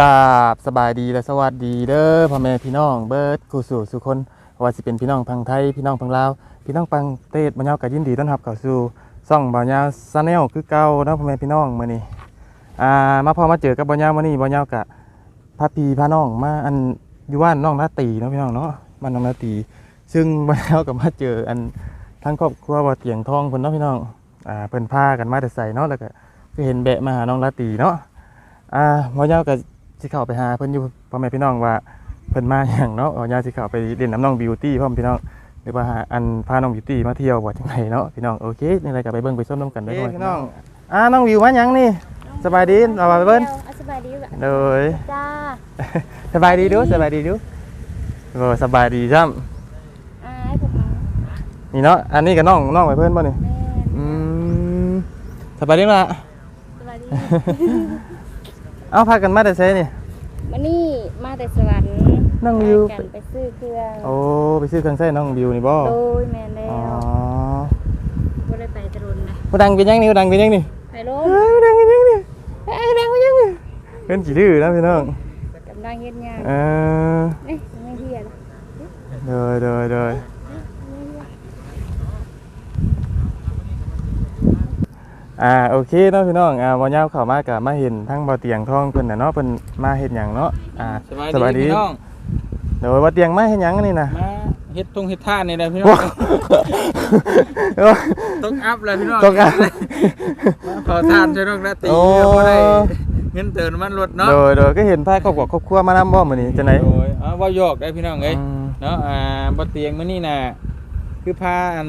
กราบสบายดีและสวัสดีเด้อพ่อแม่พี่น้องเบิร์ดคู่สู่สุคนว่าสิเป็นพี่น้องพังไทยพี่น้องพังลาวพี่น้องพังเตศบ่ยาวก็ยินดีต้อนรับเข้าสู่ซ่องบ่าวยาวซาแนลคือเก่าเนาะพ่อแม่พี่น้องมื้อนี้อ่ามาพอมาเจอกับบ่าวยาวมื้อนี้บ่าวยาวก็พาพี่พาน้องมาอันอยู่บ้านน้องนาตีเนาะพี่น้องเนาะบ้านน้องนาตี ซึ่งบ่าวยาวก็มาเจออันทั้งครอบครัวบ่เตียงทองเพิ่นเนาะพี่น้องอ่าเพิ่นพากันมาแต่ไสเนาะแล้วก็คือเห็นแบะมาหาน้องลาตีเนาะอ่าบ่ยาวก็ สิเข้าไปหาเพิ่นอยู่พ่อแม่พี่น้องว่าเพิ่นมาหยังเนาะบ่ยาวสิเข้าไปเล่นน้ำน้องบิวตี้พร้อมพี่น้องหรือว่าหาอันพาน้องบิวตี้มาเที่ยวบ่จังไดเนาะพี่น้องโอเคนี่อะไรก็ไปเบิ่งไปชมน้ำกันเด้อพี่น้องอ่าน้องบิวมาหยังนี่สบายดีเอาไปเบิ่งอาสบายดีแบบโดยจ้าสบายดีดูสบายดีดูโอ้สบายดีจ้ำอายผมมานี่เนาะอันนี้ก็น้องน้องไปเพิ่นบ่นี่แม่อืมสบายดีล่ะสบายดี เอาพากันมาแต่ไสนี่มานี่มาแต่สวรรค์นั่งอยู่ พากันไปซื้อเครื่องโอ้ไปซื้อเครื่องใช้น้องบิวนี่บ่โดยแม่นแล้อ๋อวบ่ได้ไปตะลุนนะบ่ดังเป็นยังนี่บ่ดังเป็นยังนี่ไปลมเอ้ยดังกันยังเนี่ยเอ้ยดังกันยังเนี่ยเพิ่นสิดื้อนะพี่น้องกำลังเฮ็ดงานเออเอ้ยยังไม่เฮียนะเดยเดยเดย อ่าโอเคเนาะพี่น้องอ่าวันยาวเข้ามาก็มาเห็นทั้งบ่อเตียงทองเพิ่นน่ะเนาะเพิ่นมาเฮ็ดหยังเนาะอ่าสบายดีพี่น้องโดยบ่อเตียงมาเฮ็ดหยังอันนี่น่ะมาเฮ็ดทงเฮ็ดท่านี่แหละพี่น้อโอ้งโอ้ต้องอัพเลยพี่น้องต้องอัพมาเผาทานใช่น้องนาตีโอ้ บ่ได้เงินเติมน้ำมันรถเนาะโดยโดยก็เห็นพาครอบครัวครอบครัวมานำบ่มื้อนี้จังได๋โอ้ยเอาว่าหยอกได้พี่น้องเอ้ย อืม เนาะอ่าบ่เตียงมื้อนี้น่ะคือพาอัน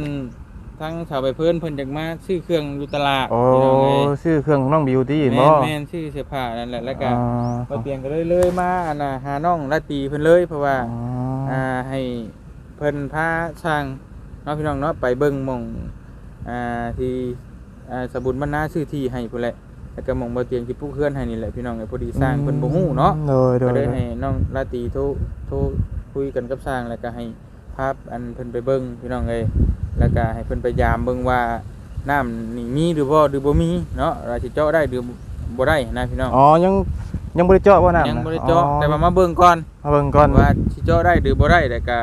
ทั้งชาวไปเพิ่นเพิ่นอยากมาซื้อเครื่องอยู่ตลาดโอ้พี่น้องเอ้ย ชื่อเครื่องของน้องบิวตี้แม่บ่ นแม่นชื่อเสื้อผ้านั่นแหละแล้วก็อ่าบ่เตียงก็เลยเลยมาอันน่ะหาน้องนาตีเพิ่นเลยเพราะว่าอ๋ออ่าให้เพิ่นพาช่างเนาะพี่น้องเนาะไปเบิ่งหม่องอ่าที่อ่าสบุญบรรณาชื่อที่ให้พุ่นแหละแล้วก็หม่องบ่เตียงที่ปลูกเฮือนให้นี่แหละพี่น้องเอ้ยพอดีสร้างเพิ่นบ่ฮู้เนาะโดยโดก็ยเลยโดยให้น้องราตรีโทรโทรคุยกันกับสร้างแล้วก็ให้ภาพอันเพิ่นไปเบิ่งพี่น้องเอ้ย แล้วก็ให้เพิ่นไปยามเบิ่งว่าน้ำนี่มีหรือบ่หรือบ่มีเนาะเราสิเจาะได้หรือบ่ได้นะพี่น้องอ๋อยังยังบริเจาะว่าน้ำยังนะบ่ได้เจาะอ๋อแต่ว่ามาเบิ่งก่อนมาเบิ่งก่อนว่าสิเจาะได้หรือบ่ได้แล้วก็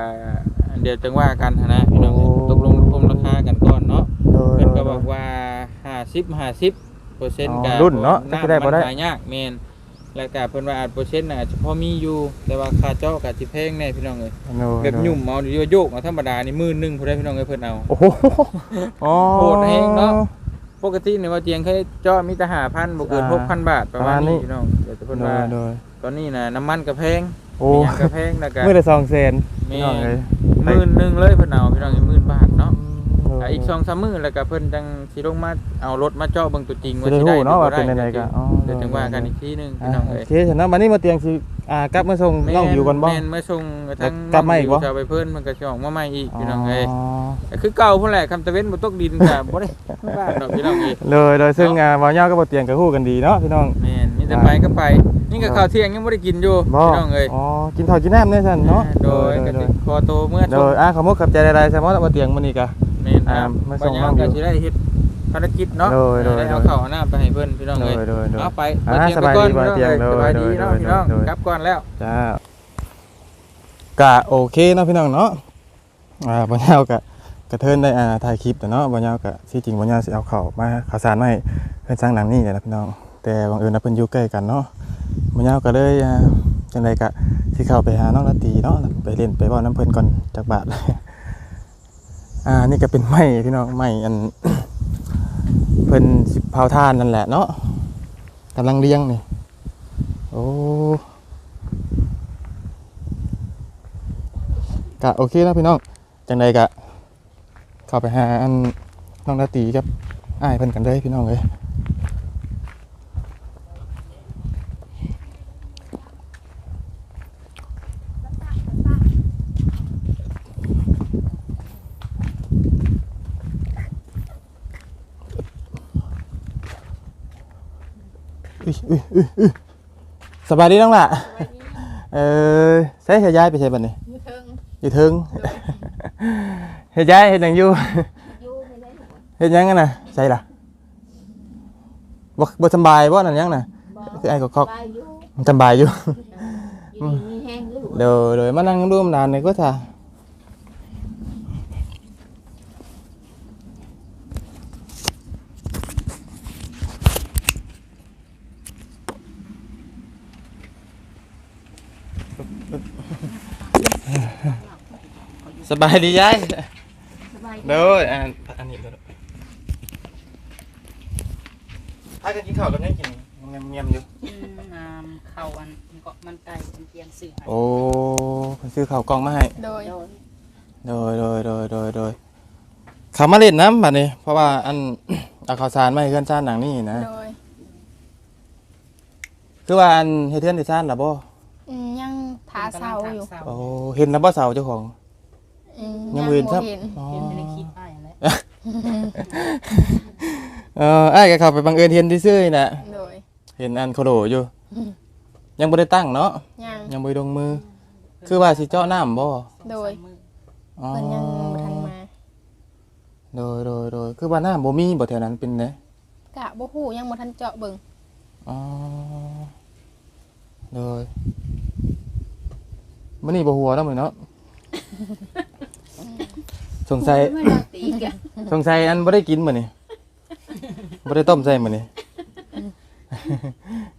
เดี๋ยวจังว่ากันหั้นนะพี่น้องเอ้ยโอ้ตกลงรวมราคากันก่อนเนาะโดยเพิ่นก็โดยบอกว่า50 50เปอร์เซ็นต์อ๋อก็รุ่นเนาะน้ำจะได้บ่มันได้ขายยากแม่น แล้วก็เพิ่นว่าอาจเปอร์เซ็นต์น่ะอาจจะพอมีอยู่ แต่ว่าค่าเจาะก็สิแพงแน่พี่น้องเอ้ยโดยแบบยุ่มเอาเดียวโยกเอาธรรมดานี่หมื่นหนึงผู้ใดพี่น้องเอ้ยเพิ่นเอา โอ้โหอ๋อโหดแฮงเนาะ ปกติเนี่ยว่าเจียงเคยเจาะมีแต่5,000บ่เกินอ่า6,000 บาทประมาณประมาณนี้นี้พี่น้องแต่เพิ่นโดว่ายโดยตอนนี้น่ะน้ำมันก็แพงโอ้มีหยังก็แพงแล้วก็ มือละสองแสนแม่พี่น้องเลยหมื่นหนึงเลยเพิ่นเอาพี่น้องหมื่นบาทเนาะ โดยอะอีก2-3มื้อแล้วก็เพิ่นจังสิลงมาเอารถมาเจาะเบิ่งตัวจริงว่าสิสิได้ได้รู้หรือเนาะว่าบ่เป็นได้ยังไงก็อ๋อเดี๋ยวจังว่ากันอีกทีหนึงอ่าพี่น้องโอเอ้ยเคฉะนั้นวันนี้มาเตียงสิอ่ากลับมาส่งน้องอยู่ก่อนบ่ แม่นเมื่อส่งทั้งกลับมาอีกบ่ จะเอาไปเพิ่นมันก็สิออกมาใหม่อีกพี่น้องเอ้ยอ๋อแต่คือเก่าพุ่นแหละคำตะเว้นบ่ตกดินก็บ่ได้บ้านดอกพี่น้องเอ้ยเลยโดยซึ่งอ่าบ่าวยาวกับบ่เตียงก็ฮู้กันดีเนาะพี่น้อง แม่นมีแต่ไปก็ไป นี่ก็ข้าวเที่ยงยังบ่ได้กินอยู่บ่พี่น้องเอ้ยอ๋อ กินข้าวกินน้ำเนี่ยซั่นเนาะโดยก็โดสิยขอโตวเมื่อโดยอ่าขอมุกขับใจใดๆใช่บ่บ่เตียงมื้อนี้ก็แม่น อ่าอ่ามามาส่ส่งงน้น้อองงอยู่ ก็สิได้เฮ็ดภารกิจเนาะโดยโดยได้เอาโดย ข้าวเอาน้ำไปให้เพิ่นพี่น้องเอ้ยโดยโดยโดย เอาไปอ่าเตียงไปก่อนสบายดีพี่น้องบ่เอ้ยเตียงสบายดีเนาะโดยพี่น้องโดย กลับก่อนแล้ว จ้ากะโอเคเนาะพี่น้องเนาะอ่าบ่ยาวกะกระเทินได้อ่าถ่ายคลิปแต่เนาะบ่ยาวกะที่จริงบ่ยาวสิเอาเข้าวมาข่าวสารมาให้เพิ่นสร้างหนังนี่แหละนะพี่น้อง แต่บังเอิญว่าเพิ่นอยู่ใกล้กันเนาะบ่ยาวก็เลยอ่าจังไดกะสิเข้าไปหาน้องละตีเนาะไปเล่นไปเว้าน้ำเพิ่นก่อนจักบาท อ่านี่ก็เป็นไม้พี่น้องไม้อันเพิ่นสิเผาทานนั่นแหละเนาะกำลังเลี้ยงนี่โอ้กะโอเคแล้วพี่น้องจังใดกะเข้าไปหาอันน้องนาตีกับอ้ายเพิ่นกันเลยพี่น้องเลย อุ้ยอุ้ยอุ้ยอุ้ยสบายดีน้องล่ะ เออใช้เฮียย้ายไปใช่บัดนี้อยู่เทิงอยู่ถึง เฮ็ดย้ายเฮ็ดหยังอยู่ อยู่ไม่ได้หรอกเฮ็ดหยังกันน่ะใช่ล่ะบ่บ่สำบายบ่นั่นหยังน่ะบ่คือไอ้ก็คอก ไปอยู่อมันสบายอยู่ อยู่ดีมีแห้งอยู่เดี๋ยวเดี๋ยวมานั่งร่วมนานเลยก็ท่า สบายดียายสบายดีเดี๋ยวอันอันนี้เดี๋ยวพากันกินข้าวกันยังกินเงียบเงียบๆอยู่อืมน้ำเข้าอันมันก็มันไก่เป็นเตียงสื่อให้โอ้เพิ่นซื้อข้าวกล่องมาให้โดย โดยโดยโดยโดยโดยโดยเขามาเล่นน้ำบัดนี้ เพราะว่าอัน เอาข้าวสารมาให้เพื่อนชาติหนังนี่นะ โดยคือว่าอันเฮ็ดเทือนได้ชาติล่ะบ่อืมยังทาเสาอยู่เสาโอ้เห็นแล้วบ่เสาเจ้าของอืม ยังบ่เห็นครับเห็นอ๋อเห็นในคลิปป้ายอะไรเอออ้ายก็เข้าไปบังเอิญเห็นซื่อๆน่ะ โดยเห็นอันโคโดอยู่ ยังบ่ได้ตั้งเนาะ ยังยังบ่ได้ลงมือ คือว่าสิเจาะน้ำบ่โดยมืออ๋อเพิ่นยังบ่ทันมาโดยโดยโดยคือว่าน้ำบ่มีบ่แถวนั้นเป็นไดกะบ่ฮู้ยังบ่ทันเจาะเบิ่งอ๋อโดยมื้อนี้บ่หัวแล้วมื้อเนาะ สงสัยไม่ได้ตีกันสงสัยอันบ่ได้กินมื้อนี้บ่ได้ต้มใส่มื้อนี้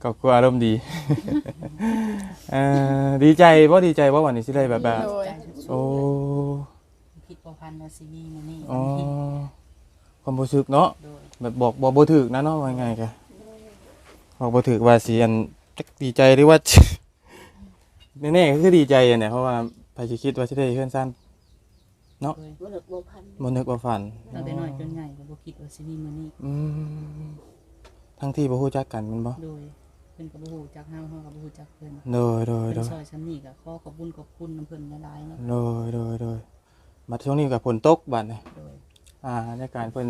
ก็กลัวอารมณ์ดีเอ่อดีใจบ่ดีใจบ่วันนี้สิได้แบบว่าโดยโอ้ผิดประพันธ์วาซีมีมันนี่อ๋อความรู้สึกเนาะโดยแบบบอกบอกบ่ถูกนะเนาะว่าไงกะบอกบ่ถูกว่าสิอันจักดีใจหรือว่า แน่ๆก็คือดีใจอะเนี่ยเพราะว่าไปสิคิดว่าสิได้เฮือนซ่าน โดยบ่เลิกบ่พันบ่นึกว่าฝันตั้งแต่น้อยจนใหญ่ก็บ่คิดวาซีมีมันนี่อืมทั้งที่บ่ฮู้จักกันแมันบ่โดยเพิ่นก็บ่ฮู้จักเฮาเฮาก็บ่ฮู้จักเพิ่นโดยโดยเพิ่โดนยซอยซ้ำนี่ก็ขอขอบคุณขอบคุณน้ำเพิ่นหลายๆเนาะโดยโดยโดยบัดช่วงนี้ก็ฝนตกบัดนี่โดยอ่าในการเพิ่น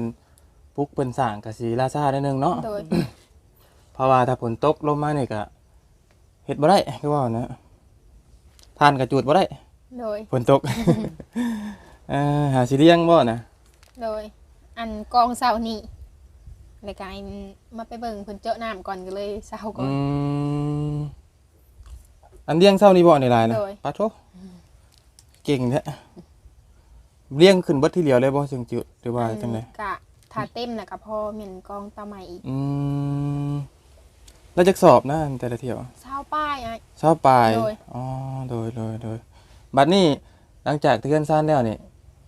ปลุกเพิ่นสร้างก็สิล่าช้านิดนึงเนาะโดยเพราะว่าถ้าฝนตกลงมานี่ก็เฮ็ดบ่ได้คือว่านะทานก็จูดบ่ได้โดยฝนตกเอ่อหาสิเลี้ยงบ่นะโดย อันกองเสานี่รายการมาไปเบิ่งเพิ่นเจาะน้ำก่อนก็เลยเสาก่ออืน มอันเลี้ยงเช้านี้บ่ในลายนะโดย ปะโถเก่งแท้เลี้ยงขึ้นเบิดทีเดียวเลยบ่จึงจุดหรือว่าจังได กะถ้าเต็มน่ะก็พอแม่นกองตาใหม่อีกอืมแล้วจักสอบนะแต่ละเที่ยวเสาป้ายอะ ชอบปลายโดย อ๋อโดยโดยโดยบัดนี้หลังจากที่เฮือนซ่านแล้วนี่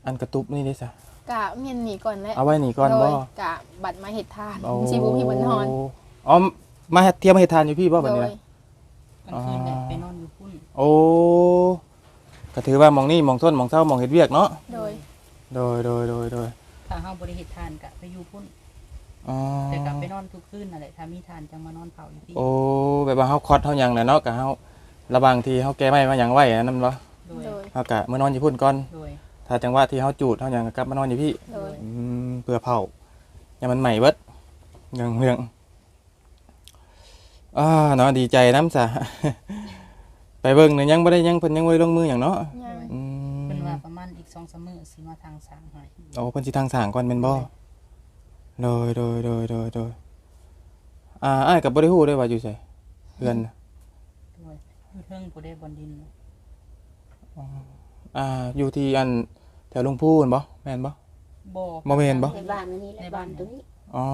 อันกระตุบนี่ได้ซะกะแม่นหนีก่อนแหละเอาไว้นี่ก่อนโดบ่ยกะบัตรมาเฮ็ดทานโอ้สิบ่มีบ่นอนอ๋อมาเฮ็ดเที่ยวมาเฮ็ดทานอยู่พี่บ่บัดโดนี้ยนะ กลางคืนก็ไปนอนอยู่พุ่นโอ้ก็ถือว่าหมองนี่หมองต้นหมองเช้าหมองเฮ็ดเวียกเนาะโดยโดยโดยโดยโดยถ้าเฮาบ่ได้เฮ็ดทานก็ไปอยู่พุ่นอ๋อแต่ก็ไปนอนทุกคืนนั่นแหละถ้ามีทานจังมานอนเผาอยู่ที่โอ้แบบว่าเฮาคอดเฮาหยังน่ะเนาะก็เฮาระบางทีเฮาแก้ไม้มาหยังไว้อันนั้นบ่โดยโดยเฮาก็มื้อนอนอยู่พุ่นก่อนโดย ถ้าจังหวะที่เฮาจูดเฮาหยังก็กลับมานอนอยู่พี่โดยอืมเพื่อเผาอย่ามันใหม่เบิดเรื่องเรื่องอ่าเนาะดีใจน้ำซะไปเบิ่งเนี่ยยังบ่ได้ยังเพิ่นยังบ่ได้ลงมือหยังเนาะยังอืมเพิ่นว่าประมาณอีก2-3มื้อสิมาทางสร้างให้โอ้เพิ่นสิทางสร้างก่อนแม่นบ่โดยโดยโดยโดยโดยอ่าอ้ายก็บ่ได้ฮู้ด้วยว่าอยู่ไสเพื่อนน่ะโดยอยู่เทิงผู้ได้บนดิน อ่าอยู่ที่อัน แถวลุงพูนบ่แม่นบ่บ่บ่แม่นบ่ในบ้านนี้แหละบ้านตัวนี้อ๋อ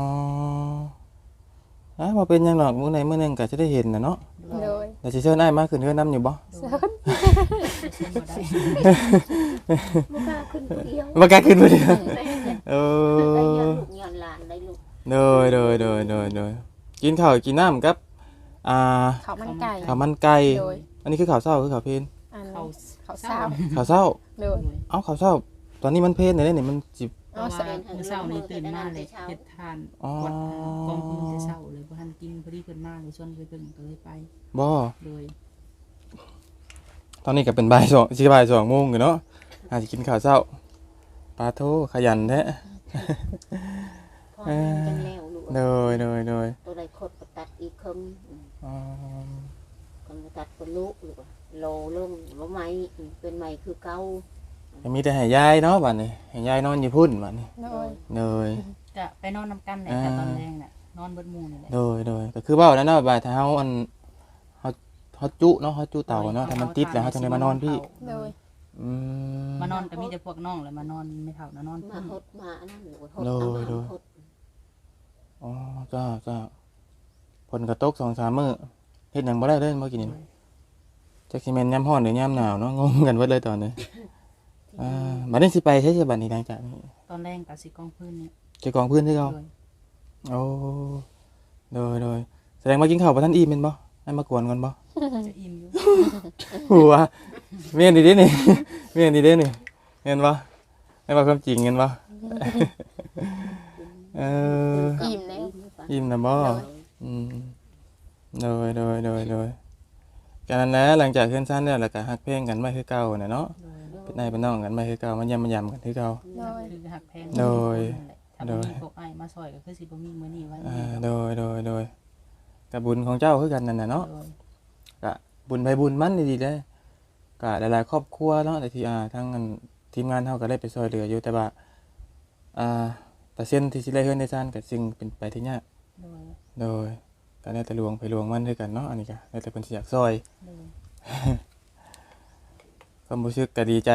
อ่าบ่เป็นหยังหรอกมื้อใดมื้อหนึงก็จะได้เห็นน่ะเนาะโดยเดี๋ยวสิเชิญอ้ายมาขึ้นเฮือนนํอยู่บ่เซิร์นเพิ่นบ่ได้บ่กล้าขึ้นผู้เดียวบ่กล้าขึ้นบ่เดียวเอได้อย้อนลูกย้อนหลานได้ลูกโดยโดยโดยโดยโดยกินข้าวกินน้ำครับ อ่าข้าวมันไก่ ข้าวมันไก่ โดย อันนี้คือข้าวเช้าคือข้าวเพลนอันเขา ข้าวเช้าข้าวเช้า โดยเอ้าข้าวเช้า ตอนนี้มันเพลนเลยเนี่ยมันจิบเพราะว่ามื้อเช้านี่ตื่นมาเลยเฮ็ดทานอ๋อกวาดกองพื้นแต่เช้าเลยบ่ทันกินพอดีเพิ่นมาเลยชวนไปเพิ่นก็เลยไปบ่โดยตอนนี้ก็เป็นบ่ายสองสิบ่ายสองโมงอยู่เนาะอาจจะกินข้าวเช้าปลาโทขยันแท้พ่อแม่เป็นแล้วลูกโดยโดยโดยตัวใดคดก็ตัดอีกครึ่งอ๋อ คนก็ตัดเป็นลูกลูกอะ โลลงบ่ไหม้เป็นไหม้คือเก่ายังมีแต่ให้ยายเนาะบัดนี้ให้ยายนอนอยู่พุ่นบัดนี้โดยโดยจะไปนอนนํกันแหละแต่ตอนแรกน่ะนอนเบิดหมู่นี่แหละโดยโดยก็คือเว้าแล้วเนาะบ่ายถ้าเฮาอันเฮาฮอตจุเนาะฮอตจุเต่าเนาะถ้ามันติดแล้วเขาจะได้มานอนพี่โดยอืม มานอนก็มีแต่พวกน้องแหละมานอนไม่เท่านะนอนมาพุ่นหดมาอันนั่นหรือว่าหดโดยเอามาโดยหดอ๋อจ้าจ้าผลกระตกสองสามมื้อเฮ็ดหยังบ่ได้เลยเมื่อกี้นี้ จักสิแม่นยามร้อนหรือยามหนาวเนาะงงกันเบิดเลยตอนนี้อ่าบัดนี้สิไปใช้สิบัดนี้หลังจากนี้ตอนแรกกับสิกองพื้นเนี่ยจะกองพื้นที่เขาโดยโอ้โดยโดยแสดงว่ากินข้าวบ่ทันอิ่มแม่นบ่ให้มากวนก่อนบ่จะอิ่มอยู่หัวเมียนดีเด้นี่เมียนดีเด้นี่เห็นบ่ให้ว่าความจริงเห็นบ่เอออิ่มแล้วอิ่มนะบ่โดยอืมโดยโดยโดยโดย การนั้นนะหลังจากขึ้นสั้นแล้วแล้วก็ฮักเพลงกันไม่คือเก่าน่ะเนาะโดยเป็นนายเป็นน้องกันไม่คือเก่ามันยำมันยำกันคือเก่าโดยคือหักแพงโดย ถ้าโดบ่ยมีพวกไอ้ายมาซอยก็คือสิบ่มีมื้อนี้ไว้อ่าโดยโดยโดยกับบุญของเจ้าคือกันนั่นน่ะเนาะ โดยก็บุญไปบุญมันดีๆได้อก็หลายๆครอบครัวเนาะแต่ที่อ่าทั้งอันทีมงานเฮาก็ได้ไปช่วยเหลืออยู่แต่ว่าอ่าแต่เส้นที่สิได้เฮือนได้ซ่านก็จึงเป็นไปที่ยากโดยโดย ก็ได้แต่ลวงไปลวงมันด้วยกันเนาะอันนี้ก็ได้แต่เพิ่นสิอยากซอยโดยความรู้สึกก็ดีใจ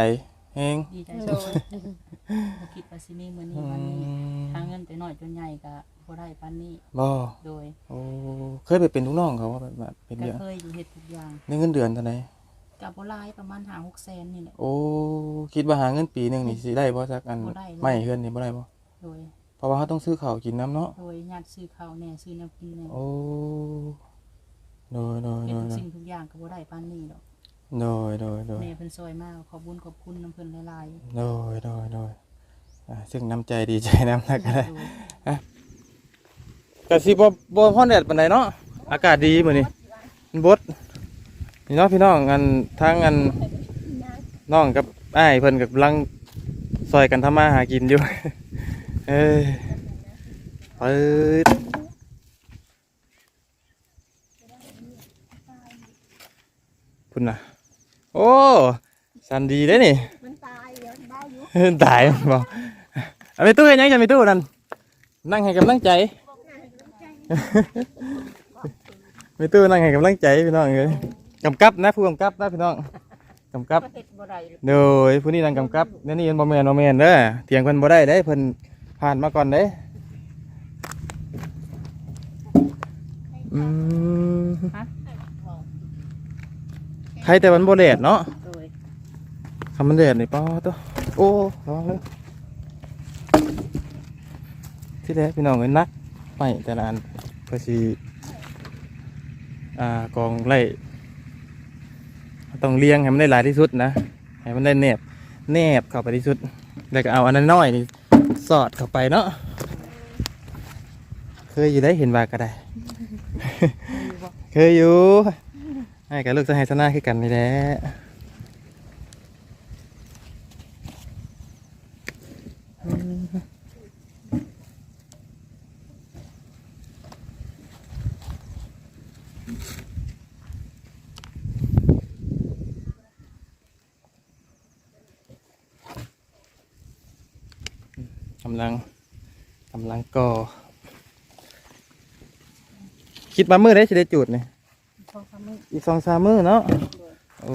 แฮงดีใจโดสุดยบ่คิดว่าสิมีมื้อนี้อืวันนี้มทางเงินแต่น้อยจนใหญ่ก็บ่ได้ปานนี้บ่โดยโอ้เคยไปเป็นลูกน้องเขาว่าแบบว่าเป็นก็เยอะเคยอยู่เฮ็ดทุกอย่างได้เงินเดือนเท่าไหร่ก็บ่หลายประมาณ5-6แสนนี่แหละโอ้คิดว่าหาเงินปีหนึงนี่สิได้บ่สักอันบ่ได้เลยไม่เฮือนนี่บ่ได้บ่โดยเพ ราะว่าเขาต้องซื้อข้าวกินน้ำเนาะโดยญาติซื้อข้าวแหน่ซื้อแนวกินแหน่โอ้โดยโดยเฮ็โดดยทุกโดยสิ่งทุกอย่างก็บ่ได้ปานนี้ดอกโดยโดยโดยแม่เพิ่นซอยมากขอบคุญขอบคุณน้ำเพิ่นหลายโดยโดยโดยอ่าซึ่งน้ำใจดีใจน้ำนักๆก็ได้โดยก็สิบ่บ่ฮ้อนแดดปานใดเนาะอากาศดีมื้อนี้มันบดนี่เนาะพี่น้องอันทางอันน้องกับอ้ายเพิ่นก็กำลังซอยกันทำมาหากินอยู่ เอ้ยเปิดพุ่นน่ะโอ้สันดีเด้นี่มันตายเดี๋ยวมันได้อยู่ตายมันบอกเอาไปตู้เห็นยังจะไปตู้นั่นนั่งให้กำลังใจไปตู้นั่งให้กำลังใจพี่น้องเลยกำกับนะผู้กำกับนะพี่น้องกำกับก็เฮ็ดบ่ได้เลยโดยผู้นี้นั่งกำกับเนี่ยวนี่เป็นบอมแมนบอมแมนเด้อเถียงเพิ่นบ่ได้เด้เพิ่น ผ่านมาก่อนเด้อืมใครแต่มันโบเลดเนาะโดยคำมันเดือดนี่ป้อตัวโอ้ระวังเลยที่แรกพี่น้องเงินนักไม่แต่ละอันเพื่อสีอ่ากองไล่ต้องเลี้ยงให้มันได้หลายที่สุดนะให้มันได้แนบแนบเข้าไปที่สุดแล้วก็เอาอันนั้นน้อยนี่ สอดเข้าไปเนาะเคยอยู่ได้เห็นว่าก็ได้ เคยอยู่ให้กับลูกสะให้สนาคือกันนี่แหละำลังกำลังก่อคิดมามือได้สิได้จุดนี่พอคำนี้อีกสองสามมือเนาะโอ้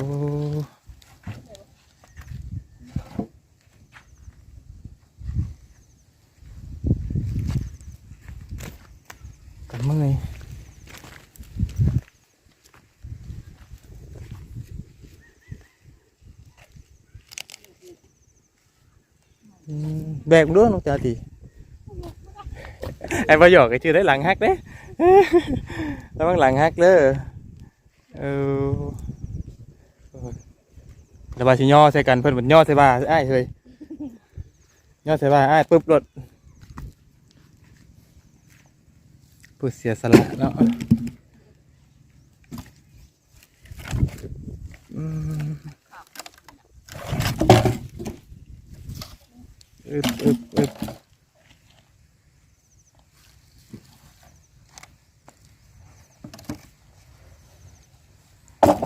กับมืออืม แบกมึงด้วยน้องจ๋าตีไอ้ประโยคไอ้ชื่อได้หลังฮักเด้ระวังหลังฮักเด้อเออระบายสิย่อใส่กันเพิ่นเหมือนย่อใส่บ่าอ้ายเฮ้ยย่อใส่บ่าอ้ปึ๊บรถผู้เสียสละเนาะอืม อึบอึบอึบ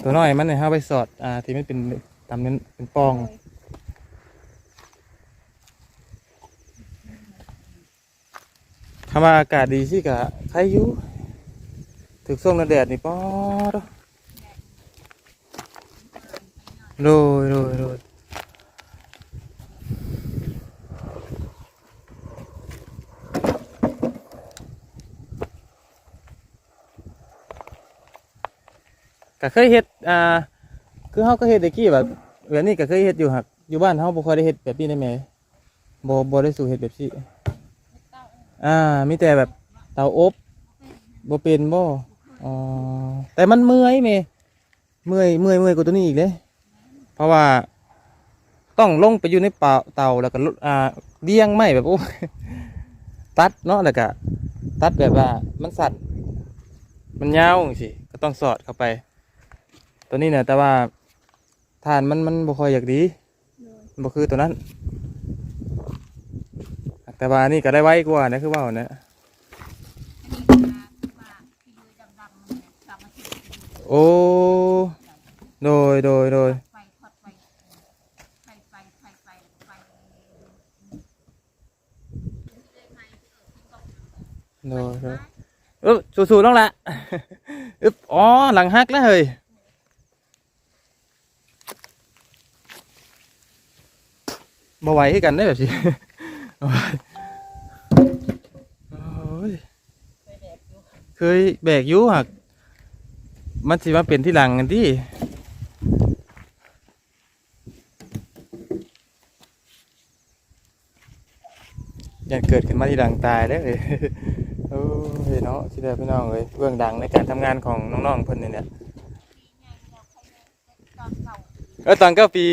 ตัวน้อยมันเนี่ยห้าไปสอด อ่า ที่มันเป็นตำนั้นเป็นปองถ้ามาอากาศดีสิกะใครอยู่ถึกส่งแดดนี่ป๊อดโดยโดยโดย ก็เคยเฮ็ดอ่าคือเฮาก็เฮ็ดตะกี้แบบแบบนี้ก็เคยเฮ็ดอยู่หักอยู่บ้านเฮาบ่ค่อยได้เฮ็ดแบบนี้ได้แหมบ่บ่ได้สู่เฮ็ดแบบนี้อ่ามีแต่แบบเตาอบบ่เป็นบ่อ๋อแต่มันเมื่อยแหมเมื่อยเมื่อยเมื่อยกว่าตัวนี้อีกเด้เพราะว่าต้องลงไปอยู่ในเป่าเตาแล้วก็อ่าเลี้ยงไม้แบบโอ้ตัดเนาะแล้วก็ตัดแบบว่ามันสั่นมันยาวสิก็ต้องสอดเข้าไป ตัวนี้เนี่ยแต่ว่าฐานมันมันบ่ค่อยอยากดีบ่คือตัวนั้น แต่ว่านี่ก็ได้ไวกว่านะคือว่าเนี่ยโอ้โดยโดยโดยโดยโดยอึ๊บสู้ๆน้องละอึ๊บอ๋อหลังหักแล้วเฮ้ย บ่ไหวคือกันได้แบบสิเคยแบกอยู่หักมันสิมาเป็นที่หลังกันที่ยันเกิดขึ้นมาที่หลังตายได้เลยโอ้ยเนาะที่เดียพี่น้องเลยเบื้องดังในการทำงานของน้องๆเพิ่นนี่เนี่ยเออตอนเก้าปี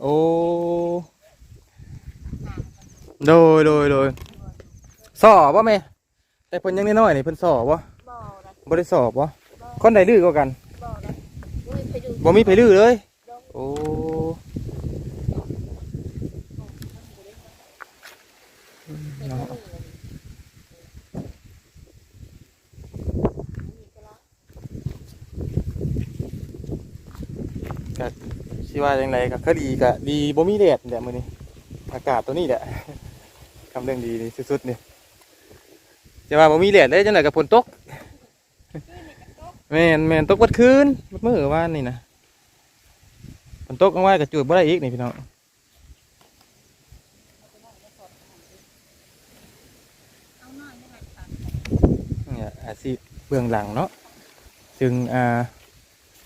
โอ้โดยโดยโดยสอบวะแม่แต่เพิ่นยังน้อยๆนี่เพิ่นสอบวะบ่อละบ่ได้สอบวะคนใดลื้อก็กันบ่อละอุ้ยไปดูบ่มีไผลื้อเลย โอ้เนาะ ก็ สิว่าจังไดก็คือดีก็ดีบ่มีแดดแหละมื้อนี้ อากาศตัวนี้แหละคำเรื่องดีนี่สุดๆนี่จะว่าบ่มีแดดเลยจังไดก็ฝนตกแม่นแม่นตกวัดคืนวัดมื้อวานนี่นะฝนตกกลางวันก็จุดบ่ได้อีกนี่พี่น้องเนี่ยอาชีพเบื้องหลังเนาะจึงอ่า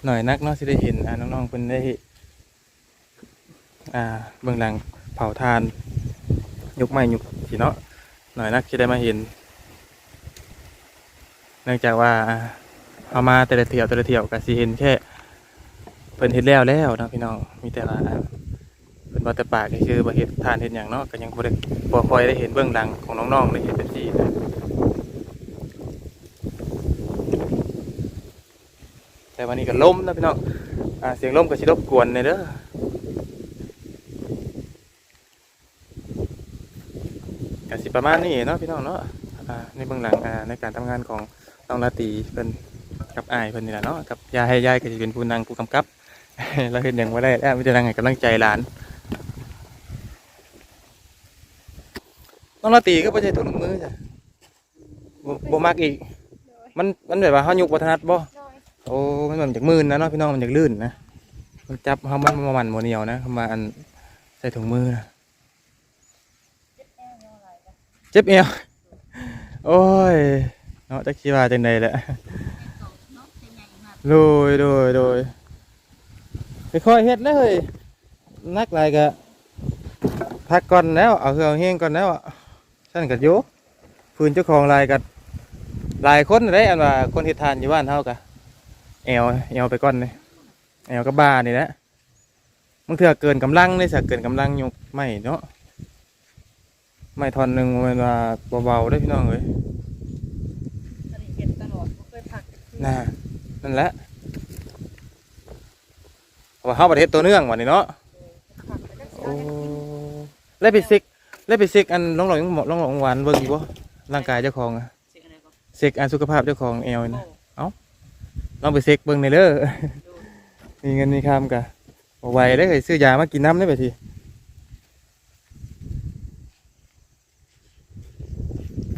หน่อยนักเนาะที่ได้เห็นอ่าน้องๆเพิ่นได้ อ่าเบื้องหลังเผาทานยกไม้ยกสีเนาะหน่อยนักที่ได้มาเห็น เนื่องจากว่าเอามาแต่ละเที่ยวแต่ละเที่ยวก็สิเห็นแค่เพิ่นเห็นแล้วแล้วนะพี่น้องมีแต่ว่าเพิ่นว่าแต่ปากก็คือบ่เฮ็ดทานเฮ็ดหยังเนาะก็ยังบ่ได้บ่ค่อยได้เห็นเบื้องหลังของน้องๆได้เห็นเป็นสีนะแต่วันนี้ก็ล้มนะพี่น้องอ่าเสียงล้มก็สิรบกวนในอยเด้อก็สิ ประมาณนี้เนาะพี่น้องเนาะในเบื้องหลังในการทำงานของน้องลาตีเพิ่นกับอายเพิ่นนี่แหละเนาะกับยายให้ยายก็สิเป็นผู้นางผู้กำกับเราเห็นอย่างว่าได้แล้วมีแต่นางให้กำลังใจหลานน้องลาตีก็บ่ใช่ถุงมือจ้ะบ่บ่มักอีก มันมันแบบว่าเฮายุกบ่ถนัดบ่โอ้มันแบบจากมืนนะเนาะพี่น้องมันจากลื่นนะมันจับเขามันมามันโมเหนียวนะเขามาอันใส่ถุงมือนะ เจ็บเอวโอ้ยเนาะจะคิดว่าจังใดแหละโดยโดยโดยค่อยๆเฮ็ดเลยเฮ้ยนักหลายกะพักก่อนแล้วเอาเครื่องเฮงก่อนแล้วอะฉันกัโยกฟืนเจ้าของลายกัหลายคนได้อันว่าคนเฮ็ดทานอยู่บ้านเฮากะแอวแอวไปก่อนเลยแอวก็บ้านี่แหละบางเถื่อเกินกำลังเลยสักเกินกำลังยกไม่เนาะ ไม่ทอนหนึ่งมันว่าเบาๆได้อพี่น้องเลยอันนี้เห็นตลอดบ่เคยพักน่ะนั่นแหละว่าเข้าประเทศตัวเนื่องวันนี้เนาะพักไปจักโอ้แล้วไปซิกแล้วไปซิกอันลองหลองลองหลองหวานเบิ่งอยู่บ่ร่างกายเจ้าของอะสิอะไรก็ซิกอันสุขภาพเจ้าของแอวนี่นะ ลองไปซิกเบิ่งในอยเด้อ มีเงินมีคำกะบ่ไหวได้อเคยซื้อยามากินน้ำได้ไปที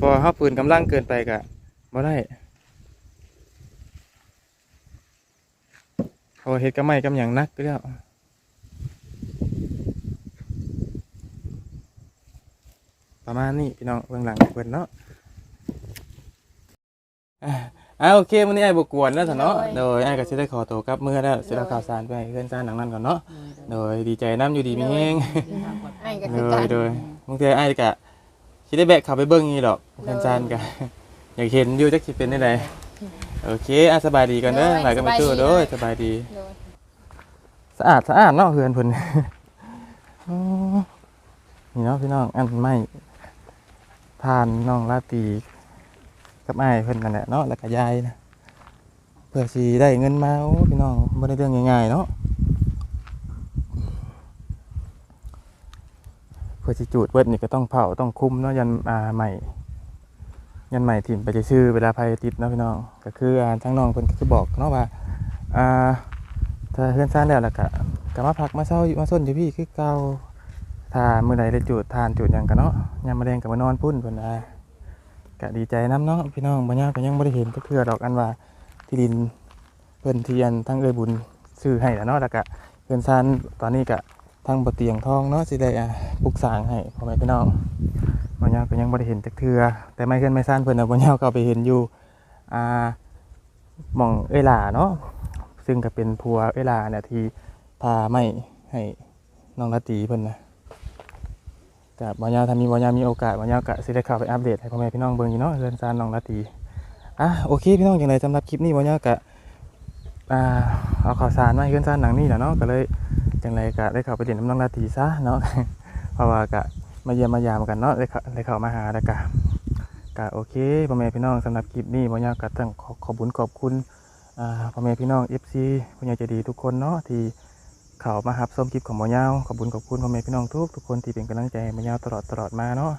พอห้าปืนกำลังเกินไปกะบ่ได้โอ้เฮ็ดกับไม้กับหยังนักก็แล้วประมาณนี้พี่น้องเบื้องหลังเพิ่นเนาะอ่าอ่าโอเคมื้อนี้ไอ้บ่กวนแล้วซะเนาะโดยไอ้ก็สิได้ขอตัวกลับมื้อแล้วสิได้ข่าวสารไปให้เพื่อนซ่านหลังนั้นก่อนเนาะโดยดีใจนํอยู่ดีมีแฮงไอ้ก็โดคือกัยนโดยบางทีไอ้ายกะ คิดได้แบกเขับไปเบิ้งนี่ดอกเพื่อนจานกะอยากเห็นอยู่จักสิเป็นได้ไดโอเคอะสบายดีกันเด้อหลายกันไปตู้เด้อสบายดี โดยสะอาดสะอาดเนาะเพื่อนเพิ่นอ๋อนี่เนาะพี่น้องอันไม่ทานน้องลาตรีกับไอ้ายเพิ่นนั่นแหละเนาะแล้วก็ยายนะเพื่อสิได้เงินมาโอ้พี่น้องบ่ได้เรื่องง่ายๆเนาะ เพื่อสิจูดเบิดนี่ก็ต้องเผาต้องคุ้มเนาะยันอ่าใหม่ ยันใหม่ถิ่มไปจะชื่อเวลาภัยติดเนาะพี่น้องก็คืออ่าทั้งน้องเพิ่นก็คือบอกเนาะว่าอ่าถ้าเพื่อนซ่านแล้วล่ะก็ก็มาพักมาเช้ามาส้นอยู่พี่คือเก่าถ้ามือใดได้จูดทานจูดหยังกันเนาะยามมื้อแดงก็มานอนพุ่นเพิ่นว่าก็ดีใจนํเนาะพี่น้องบ่ยากก็ยังบ่ได้เห็นจักเทื่อดอกอันว่าที่ดินเพิ่นที่อันทั้งเอ้ยบุญซื้อให้แล้วเนาะแล้วก็เพื่อนซ่านตอนนี้ก็ ทางบ่เตียงทองเนาะสิได้อ่าปลูกสางให้พ่อแม่พี่น้องบ่ยาวก็ยังบ่ได้เห็นจักเทือแต่ไม่เกินไม่ซ่านเพิ่นน่ะบ่ยาวก็ไปเห็นอยู่อ่าหม่องเอ้ยหล่าเนาะซึ่งก็เป็นผัวเอ้ยหล่าเนี่ยที่พาไม้ให้น้องราตีเพิ่นนะก็บ่ยาวถ้ามีบ่ยาวมีโอกาสบ่ยาวก็สิได้เข้าไปอัปเดตให้พ่อแม่พี่น้องเบิ่งอยู่เนาะเรือนซานน้องราตีอะโอเคพี่น้องจังไดสำหรับคลิปนี้บ่ยาวก็อ่าเอาข่าวสารมาให้เรือนซานหนังนี้แหละเนาะก็เลย จังไดก็ได้เข้าไปเล่นน้ำน้องราตีซะเนาะเพราะว่าก็มาเยี่ยมมายามกันเนาะเลยเขาเลยเขามาหาแล้วกะกะโอเคพ่อแม่พี่น้องสำหรับคลิปนี้บ่ยาวก็ต้องขอขอบคุญขอบคุณพ่อแม่พี่น้อง FC ผู้ใหญ่ใจดีทุกคนเนาะที่เขามาหับส้มคลิปของบ่ยาวขอบคุญขอบคุณพ่อแม่พี่น้องทุกทุกคนที่เป็นกำลังใจให้บ่ยาวตลอดตลอดมาเนาะ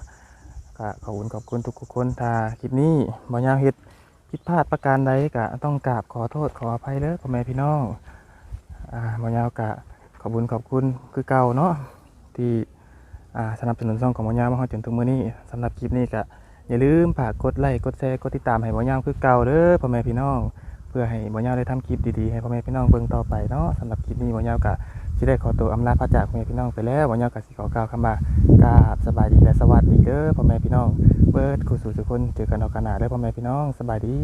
ก็ขอบคุญขอบคุณทุกๆคนถ้าคลิปนี้บ่ยาวเฮ็ดผิดพลาดประการใดก็ต้องกราบขอโทษขออภัยเด้อพ่อแม่พี่น้องอ่าบ่ยาวก็ อบคุญขอบคุณคือเก่าเนาะที่สนับสนุนช่องของหมอยาวมาฮอดจนถึงมื้อนี้สำหรับคลิปนี้ก็อย่าลืมฝากกดไลค์กดแชร์กดติดตามให้หมอยาวคือเก่าเด้อพ่อแม่พี่น้อง เพื่อให้หมอยาวได้ทำคลิปดีๆให้พ่อแม่พี่น้องเบิ่งต่อไปเนาะสำหรับคลิปนี้หมอยาวก็สิได้ขอตัวอำลาพระจากพ่อแม่พี่น้องไปแล้วหมอยาวก็สิขอกล่าวคำว่ากราบสบายดีและสวัสดีเด้อพ่อแม่พี่น้องเบิดคู่สู่ทุกคนเจอกันเอากันหน้าเด้อพ่อแม่พี่น้องสบายดี